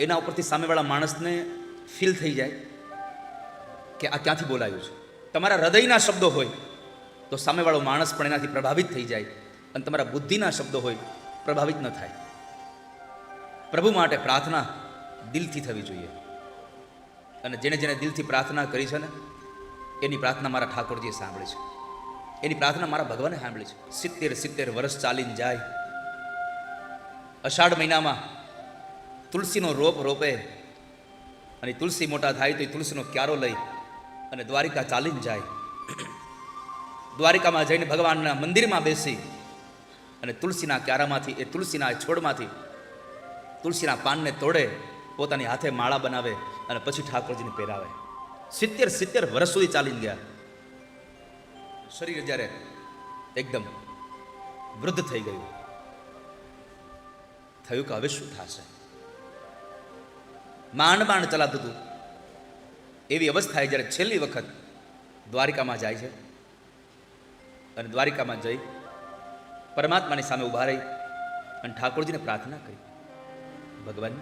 એના ઉપરથી સામેવાળા માણસને ફીલ થઈ જાય કે આ ક્યાંથી બોલાયું છે. તમારા હૃદયના શબ્દો હોય તો સામેવાળો માણસ પણ એનાથી પ્રભાવિત થઈ જાય અને તમારા બુદ્ધિના શબ્દો હોય પ્રભાવિત ન થાય. પ્રભુ માટે પ્રાર્થના દિલથી થવી જોઈએ. અને જેણે જેણે દિલથી પ્રાર્થના કરી છે ને, એની પ્રાર્થના મારા ઠાકોરજીએ સાંભળી છે. એની પ્રાર્થના મારા ભગવાને સાંભળી છે. સિત્તેર સિત્તેર વર્ષ ચાલીને જાય. અષાઢ મહિનામાં તુલસીનો રોપ રોપે. અને તુલસી મોટા થાય તો એ તુલસીનો ક્યારો લઈ અને દ્વારિકા ચાલીને જાય. દ્વારિકામાં જઈને ભગવાનના મંદિરમાં બેસી અને તુલસીના ક્યારામાંથી, એ તુલસીના છોડમાંથી તુલસીના પાનને તોડે, પોતાની હાથે માળા બનાવે અને પછી ઠાકોરજીને પહેરાવે. સિત્તેર સિત્તેર વર્ષ સુધી ચાલીને ગયા. શરીર જ્યારે એકદમ વૃદ્ધ થઈ ગયું. થયું કે હવે શું થશે? માંડ માંડ ચલાતું હતું. એવી અવસ્થાએ જ્યારે છેલ્લી વખત દ્વારિકામાં જાય છે. અને દ્વારિકામાં જઈ પરમાત્માની સામે ઊભા રહી અને ઠાકોરજીને પ્રાર્થના કરી. ભગવાન,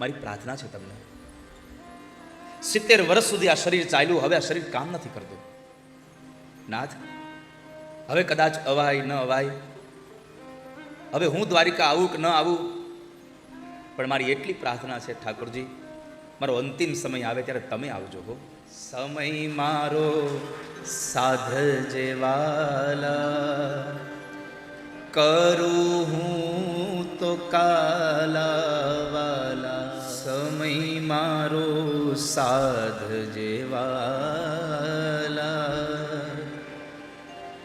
મારી પ્રાર્થના છે તમને. સિત્તેર વર્ષ સુધી આ શરીર ચાલ્યું, હવે આ શરીર કામ નથી કરતું. નાથ, હવે કદાચ અવાય ન અવાય. હવે હું દ્વારિકા આવું કે ન આવું પણ મારી એટલી પ્રાર્થના છે ઠાકોરજી, મારો અંતિમ સમય આવે ત્યારે તમે આવજો હો. સમય મારો સાધ જેવાલા, કરું હું તો કાલાવાલા. સમય મારો સાધ જેવાલા,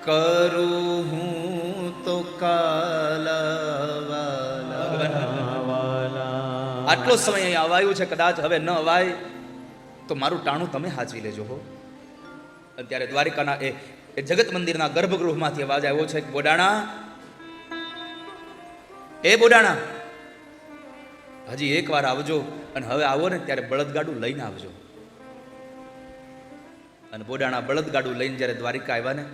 કરું હું તો કાલાવાલા આટલો સમય અહીંયા અવાયું છે, કદાચ હવે ન અવાય. તો મારું ટાણું તમે હાચવી લેજો હો. અત્યારે દ્વારિકાના એ એ જગત મંદિરના ગર્ભગૃહમાંથી અવાજ આવ્યો છે, બોડાણા. એ બોડાણા, હજી એકવાર આવજો અને હવે આવો ને ત્યારે બળદગાડું લઈને આવજો. અને બોડાણા બળદગાડું લઈને જ્યારે દ્વારિકા આવ્યા ને,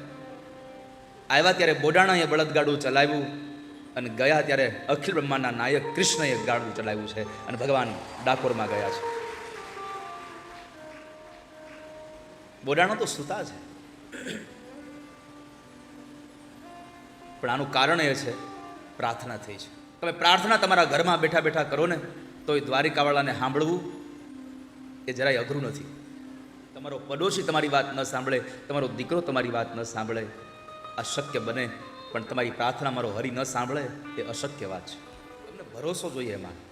આવ્યા ત્યારે બોડાણાએ બળદગાડું ચલાવ્યું. અને ગયા ત્યારે અખિલ બ્રહ્માંડના નાયક કૃષ્ણએ ગાડું ચલાવ્યું છે અને ભગવાન ડાકોરમાં ગયા છે. બોડાણો તો સૂતા છે. પણ આનું કારણ એ છે, પ્રાર્થના થઈ છે. તમે પ્રાર્થના તમારા ઘરમાં બેઠા બેઠા કરો ને, તો એ દ્વારિકાવાળાને સાંભળવું એ જરાય અઘરું નથી. તમારો પડોશી તમારી વાત ન સાંભળે, તમારો દીકરો તમારી વાત ન સાંભળે, આ શક્ય બને પણ તમારી પ્રાર્થના મારો હરી ન સાંભળે એ અશક્ય વાત છે. તમને ભરોસો જોઈએ એમાં.